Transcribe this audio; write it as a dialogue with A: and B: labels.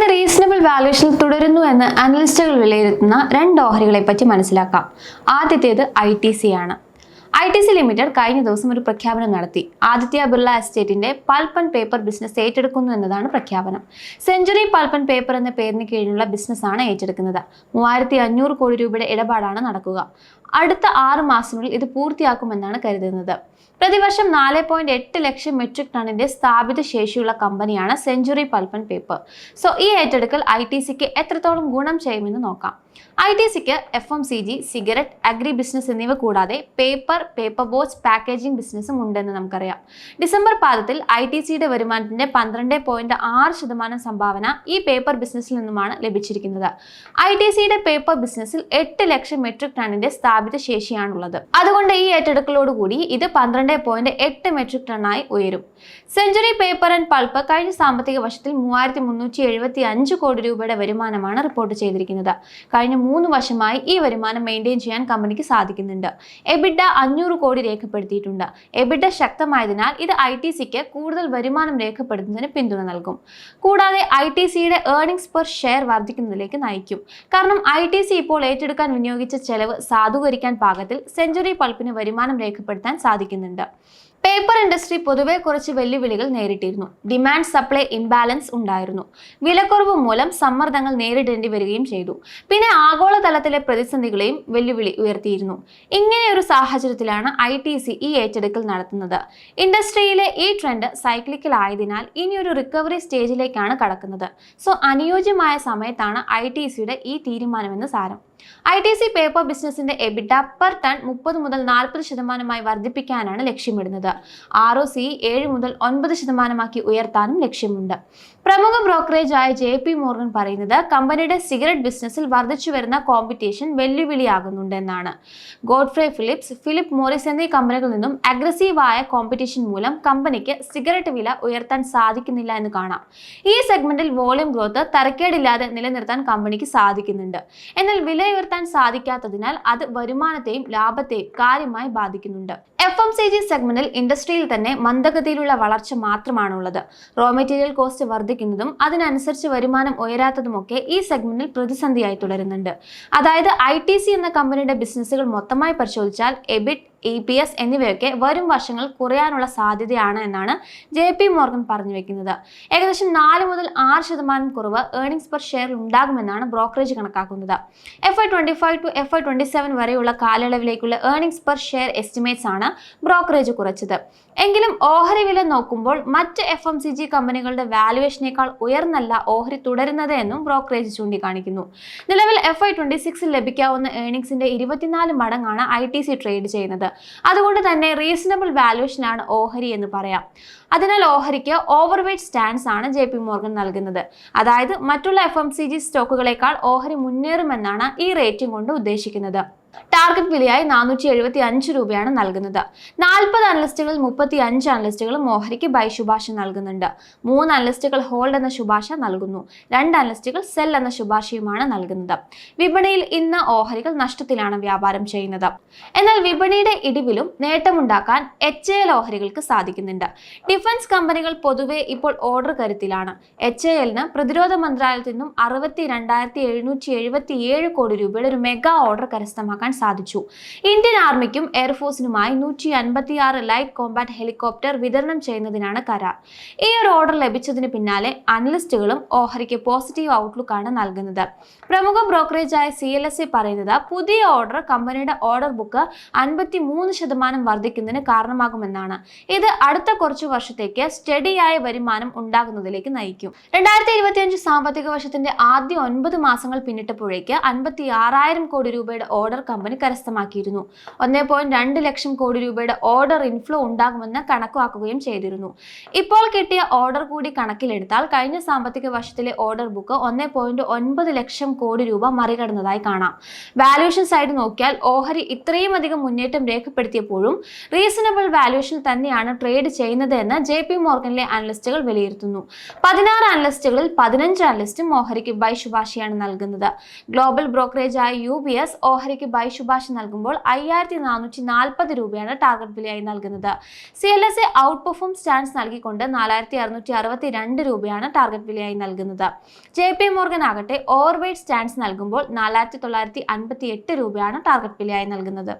A: ഇന്ന് reasonable valuation തുടരുന്നു എന്ന് അനലിസ്റ്റുകൾ വിലയിരുത്തുന്ന രണ്ട് ഓഹരികളെ പറ്റി മനസ്സിലാക്കാം. ആദ്യത്തേത് ഐ ടി സി ആണ്. ഐ ടി സി ലിമിറ്റഡ് കഴിഞ്ഞ ദിവസം ഒരു പ്രഖ്യാപനം നടത്തി. ആദിത്യ ബിർള എസ്റ്റേറ്റിന്റെ പൾപ്പ് ആൻഡ് പേപ്പർ ബിസിനസ് ഏറ്റെടുക്കുന്നു എന്നതാണ് പ്രഖ്യാപനം. സെഞ്ചുറി പൾപ്പ് ആൻഡ് പേപ്പർ എന്ന പേരിന് കീഴിലുള്ള ബിസിനസ്സാണ് ഏറ്റെടുക്കുന്നത്. മൂവായിരത്തി അഞ്ഞൂറ് കോടി രൂപയുടെ ഇടപാടാണ് നടക്കുക. അടുത്ത ആറ് മാസത്തിനുള്ളിൽ ഇത് പൂർത്തിയാക്കുമെന്നാണ് കരുതുന്നത്. പ്രതിവർഷം നാല് പോയിന്റ് എട്ട് ലക്ഷം മെട്രിക് ടണ്ണിന്റെ സ്ഥാപിത ശേഷിയുള്ള കമ്പനിയാണ് century pulp and paper so ഈ ഏറ്റെടുക്കൽ ഐ ടി സിക്ക് എത്രത്തോളം ഗുണം ചെയ്യുമെന്ന് നോക്കാം. ഐ ടി സിക്ക് F M C G cigarette agri business എന്നിവ കൂടാതെ പേപ്പർ പേപ്പർ ബോർഡ്സ് പാക്കേജിംഗ് ബിസിനസ്സും ഉണ്ടെന്ന് നമുക്കറിയാം. ഡിസംബർ പാദത്തിൽ ഐ ടി സിയുടെ വരുമാനത്തിന്റെ പന്ത്രണ്ട് പോയിന്റ് ആറ് ശതമാനം സംഭാവന ഈ പേപ്പർ ബിസിനസ്സിൽ നിന്നുമാണ് ലഭിച്ചിരിക്കുന്നത്. ഐ ടി സിയുടെ പേപ്പർ ബിസിനസ്സിൽ എട്ട് ലക്ഷം മെട്രിക് ടണ്ണിന്റെ സ്ഥാപിത ശേഷിയാണുള്ളത്. അതുകൊണ്ട് ഈ ഏറ്റെടുക്കലോടുകൂടി ഇത് പന്ത്രണ്ട് പോയിന്റ് എട്ട് മെട്രിക് ടണ്ണായി ഉയരും. സെഞ്ചുറി പേപ്പർ ആൻഡ് പൾപ്പ് കഴിഞ്ഞ സാമ്പത്തിക വർഷത്തിൽ മൂവായിരത്തി മുന്നൂറ്റി എഴുപത്തി അഞ്ച് കോടി രൂപയുടെ വരുമാനമാണ് റിപ്പോർട്ട് ചെയ്തിരിക്കുന്നത്. കഴിഞ്ഞ മൂന്ന് വർഷമായി ഈ വരുമാനം മെയിന്റെയിൻ ചെയ്യാൻ കമ്പനിക്ക് സാധിക്കുന്നുണ്ട്. എബിഡ അഞ്ഞൂറ് കോടി രേഖപ്പെടുത്തിയിട്ടുണ്ട്. എബിഡ ശക്തമായതിനാൽ ഇത് ഐ ടി സിക്ക് കൂടുതൽ വരുമാനം രേഖപ്പെടുത്തുന്നതിന് പിന്തുണ നൽകും. കൂടാതെ ഐ ടി സിയുടെ ഏർണിംഗ്സ് പെർ ഷെയർ വർദ്ധിക്കുന്നതിലേക്ക് നയിക്കും. കാരണം ഐ ടി സി ഇപ്പോൾ ഏറ്റെടുക്കാൻ വിനിയോഗിച്ച ചെലവ് സാധൂകരിക്കാൻ പാകത്തിൽ സെഞ്ചുറി പൾപ്പിന് വരുമാനം രേഖപ്പെടുത്താൻ സാധിക്കുന്നുണ്ട്. പേപ്പർ ഇൻഡസ്ട്രി പൊതുവെ കുറച്ച് വെല്ലുവിളികൾ നേരിട്ടിരുന്നു. ഡിമാൻഡ് സപ്ലൈ ഇംബാലൻസ് ഉണ്ടായിരുന്നു. വിലക്കുറവ് മൂലം സമ്മർദ്ദങ്ങൾ നേരിടേണ്ടി വരികയും ചെയ്തു. പിന്നെ ആഗോളതലത്തിലെ പ്രതിസന്ധികളെയും വെല്ലുവിളി ഉയർത്തിയിരുന്നു. ഇങ്ങനെയൊരു സാഹചര്യത്തിലാണ് ഐ ടി സി ഈ ഏറ്റെടുക്കൽ നടത്തുന്നത്. ഇൻഡസ്ട്രിയിലെ ഈ ട്രെൻഡ് സൈക്ലിക്കൽ ആയതിനാൽ ഇനിയൊരു റിക്കവറി സ്റ്റേജിലേക്കാണ് കടക്കുന്നത്. സോ അനുയോജ്യമായ സമയത്താണ് ഐ ടി സിയുടെ ഈ തീരുമാനമെന്ന് സാരം. ഐ ടി സി പേപ്പർ ബിസിനസിന്റെ എബിഡ പെർ ടൺ മുപ്പത് മുതൽ നാൽപ്പത് ശതമാനമായി വർദ്ധിപ്പിക്കാനാണ് ലക്ഷ്യമിടുന്നത്. ആർ ഒ സി ഏഴ് മുതൽ ഒൻപത് ശതമാനമാക്കി ഉയർത്താനും ലക്ഷ്യമുണ്ട്. പ്രമുഖ ബ്രോക്കറേജ് ആയ ജെ പി മോർഗൻ പറയുന്നത് കമ്പനിയുടെ സിഗരറ്റ് ബിസിനസ്സിൽ വർദ്ധിച്ചു വരുന്ന കോമ്പറ്റീഷൻ വെല്ലുവിളിയാകുന്നുണ്ടെന്നാണ്. ഗോഡ്ഫ്രേ ഫിലിപ്സ് ഫിലിപ്പ് മോറിസ് എന്നീ കമ്പനികളിൽ നിന്നും അഗ്രസീവായ കോമ്പറ്റീഷൻ മൂലം കമ്പനിക്ക് സിഗരറ്റ് വില ഉയർത്താൻ സാധിക്കുന്നില്ല എന്ന് കാണാം. ഈ സെഗ്മെന്റിൽ വോളിയം ഗ്രോത്ത് തരക്കേടില്ലാതെ നിലനിർത്താൻ കമ്പനിക്ക് സാധിക്കുന്നുണ്ട്. എന്നാൽ വില ഉയർത്താൻ സാധിക്കാത്തതിനാൽ അത് വരുമാനത്തെയും ലാഭത്തെയും കാര്യമായി ബാധിക്കുന്നുണ്ട്. എഫ് എം സി ജി സെഗ്മെന്റിൽ ഇൻഡസ്ട്രിയിൽ തന്നെ മന്ദഗതിയിലുള്ള വളർച്ച മാത്രമാണുള്ളത്. റോ മെറ്റീരിയൽ കോസ്റ്റ് വർദ്ധിക്കുന്നതും അതിനനുസരിച്ച് വരുമാനം ഉയരാത്തതുമൊക്കെ ഈ സെഗ്മെന്റിൽ പ്രതിസന്ധിയായി തുടരുന്നുണ്ട്. അതായത് ഐ എന്ന കമ്പനിയുടെ ബിസിനസ്സുകൾ മൊത്തമായി പരിശോധിച്ചാൽ എബിറ്റ് ഇ പി എസ് എന്നിവയൊക്കെ വരും വർഷങ്ങൾ കുറയാനുള്ള സാധ്യതയാണ് എന്നാണ് ജെ പി മോർഗൻ പറഞ്ഞു വെക്കുന്നത്. ഏകദേശം നാല് മുതൽ ആറ് ശതമാനം കുറവ് ഏർണിംഗ്സ് പെർ ഷെയർ ഉണ്ടാകുമെന്നാണ് ബ്രോക്കറേജ് കണക്കാക്കുന്നത്. F Y twenty five to F Y twenty seven വരെയുള്ള കാലയളവിലേക്കുള്ള ഏർണിംഗ്സ് പെർ ഷെയർ എസ്റ്റിമേറ്റ്സ് ആണ് ബ്രോക്കറേജ് കുറച്ചത്. എങ്കിലും ഓഹരി വില നോക്കുമ്പോൾ മറ്റ് എഫ് എം സി ജി കമ്പനികളുടെ വാലുവേഷനേക്കാൾ ഉയർന്നല്ല ഓഹരി തുടരുന്നത് എന്നും ബ്രോക്കറേജ് ചൂണ്ടിക്കാണിക്കുന്നു. നിലവിൽ എഫ് ഐ ട്വന്റി സിക്സിൽ ലഭിക്കാവുന്ന ഏർണിംഗ്സിന്റെ ഇരുപത്തിനാല് മടങ്ങാണ് ഐ ടി സി ട്രേഡ് ചെയ്യുന്നത്. അതുകൊണ്ട് തന്നെ റീസണബിൾ വാല്യൂഷനാണ് ഓഹരി എന്ന് പറയാം. അതിനാൽ ഓഹരിക്ക് ഓവർ വെയ്റ്റ് സ്റ്റാൻഡ്സ് ആണ് ജെ പി മോർഗൻ നൽകുന്നത്. അതായത് മറ്റുള്ള എഫ് എം സി ജി സ്റ്റോക്കുകളെക്കാൾ ഓഹരി മുന്നേറുമെന്നാണ് ഈ റേറ്റിംഗ് കൊണ്ട് ഉദ്ദേശിക്കുന്നത്. ടാർഗറ്റ് വിലയായി നാനൂറ്റി എഴുപത്തി അഞ്ച് രൂപയാണ് നൽകുന്നത്. നാൽപ്പത് അനലിസ്റ്റുകളിൽ മുപ്പത്തി അഞ്ച് അനലിസ്റ്റുകളും ഓഹരിക്ക് ബൈ ശുപാർശ നൽകുന്നുണ്ട്. മൂന്ന് അനലിസ്റ്റുകൾ ഹോൾഡ് എന്ന ശുപാർശ നൽകുന്നു. രണ്ട് അനലിസ്റ്റുകൾ സെൽ എന്ന ശുപാർശയുമാണ് നൽകുന്നത്. വിപണിയിൽ ഇന്ന് ഓഹരികൾ നഷ്ടത്തിലാണ് വ്യാപാരം ചെയ്യുന്നത്. എന്നാൽ വിപണിയുടെ ഇടിവിലും നേട്ടമുണ്ടാക്കാൻ എച്ച് എൽ ഓഹരികൾക്ക് സാധിക്കുന്നുണ്ട്. ഡിഫൻസ് കമ്പനികൾ പൊതുവെ ഇപ്പോൾ ഓർഡർ കരുത്തിലാണ്. എച്ച് എല്ലിന് പ്രതിരോധ മന്ത്രാലയത്തിൽ നിന്നും അറുപത്തി രണ്ടായിരത്തി എഴുന്നൂറ്റി എഴുപത്തി ഏഴ് കോടി രൂപയുടെ ഒരു മെഗാ ഓർഡർ കരസ്ഥമാക്കാൻ സാധിച്ചു. ഇന്ത്യൻ ആർമിക്കും എയർഫോഴ്സിനുമായി നൂറ്റി അൻപത്തി ആറ് ലൈറ്റ് കോമ്പാറ്റ് ഹെലികോപ്റ്റർ വിതരണം ചെയ്യുന്നതിനാണ് കരാർ. ഈ ഒരു ഓർഡർ ലഭിച്ചതിന് പിന്നാലെ അനലിസ്റ്റുകളും ഓഹരിക്ക് പോസിറ്റീവ് ഔട്ട്ലുക്ക് ആണ് നൽകുന്നത്. പ്രമുഖ ബ്രോക്കറേജായ സി എൽ എസ് സി പറയുന്നത് പുതിയ ഓർഡർ കമ്പനിയുടെ ഓർഡർ ബുക്ക് അൻപത്തി മൂന്ന് ശതമാനം വർദ്ധിക്കുന്നതിന് കാരണമാകുമെന്നാണ്. ഇത് അടുത്ത കുറച്ചു വർഷത്തേക്ക് സ്റ്റഡിയായ വരുമാനം ഉണ്ടാകുന്നതിലേക്ക് നയിക്കും. രണ്ടായിരത്തി ഇരുപത്തിയഞ്ച് സാമ്പത്തിക വർഷത്തിന്റെ ആദ്യ ഒൻപത് മാസങ്ങൾ പിന്നിട്ടപ്പോഴേക്ക് അൻപത്തി ആറായിരം കോടി രൂപയുടെ ഓർഡർ കമ്പനി കരസ്ഥമാക്കിയിരുന്നു. ഒന്നേ പോയിന്റ് രണ്ട് ലക്ഷം കോടി രൂപയുടെ ഓർഡർ ഇൻഫ്ലോ ഉണ്ടാകുമെന്ന് കണക്കാക്കുകയും ചെയ്തിരുന്നു. ഇപ്പോൾ കിട്ടിയ ഓർഡർ കൂടി കണക്കിലെടുത്താൽ കഴിഞ്ഞ സാമ്പത്തിക വർഷത്തിലെ ഓർഡർ ബുക്ക് ഒന്നേ പോയിന്റ് ഒൻപത് ലക്ഷം കോടി രൂപ മറികടന്നതായി കാണാം. വാല്യൂഷൻ സൈഡ് നോക്കിയാൽ ഓഹരി ഇത്രയും അധികം മുന്നേറ്റം രേഖപ്പെടുത്തിയപ്പോഴും റീസണബിൾ വാല്യൂഷൻ തന്നെയാണ് ട്രേഡ് ചെയ്യുന്നത് എന്ന് ജെ പി മോർഗനിലെ അനലിസ്റ്റുകൾ വിലയിരുത്തുന്നു. പതിനാറ് അനലിസ്റ്റുകളിൽ പതിനഞ്ച് അനലിസ്റ്റും ഓഹരിക്ക് ബൈ ശുപാർശയാണ് നൽകുന്നത്. ഗ്ലോബൽ ബ്രോക്കറേജായ യു ബി എസ് ഓഹരിക്ക് ബൈ ശുപാർശ നൽകുമ്പോൾ അയ്യായിരത്തി നാനൂറ്റി നാൽപ്പത് രൂപയാണ് ടാർഗറ്റ് വിലയായി നൽകുന്നത്. C L S A outperform stance നൽകിക്കൊണ്ട് നാലായിരത്തി അറുന്നൂറ്റി അറുപത്തി രണ്ട് രൂപയാണ് ടാർഗറ്റ് വിലയായി നൽകുന്നത്. ജെ പി മോർഗൻ ആകട്ടെ ഓവർവെയ്റ്റ് സ്റ്റാൻഡ്സ് നൽകുമ്പോൾ നാലായിരത്തി തൊള്ളായിരത്തി അൻപത്തി എട്ട് രൂപയാണ് ടാർഗറ്റ് വിലയായി നൽകുന്നത്.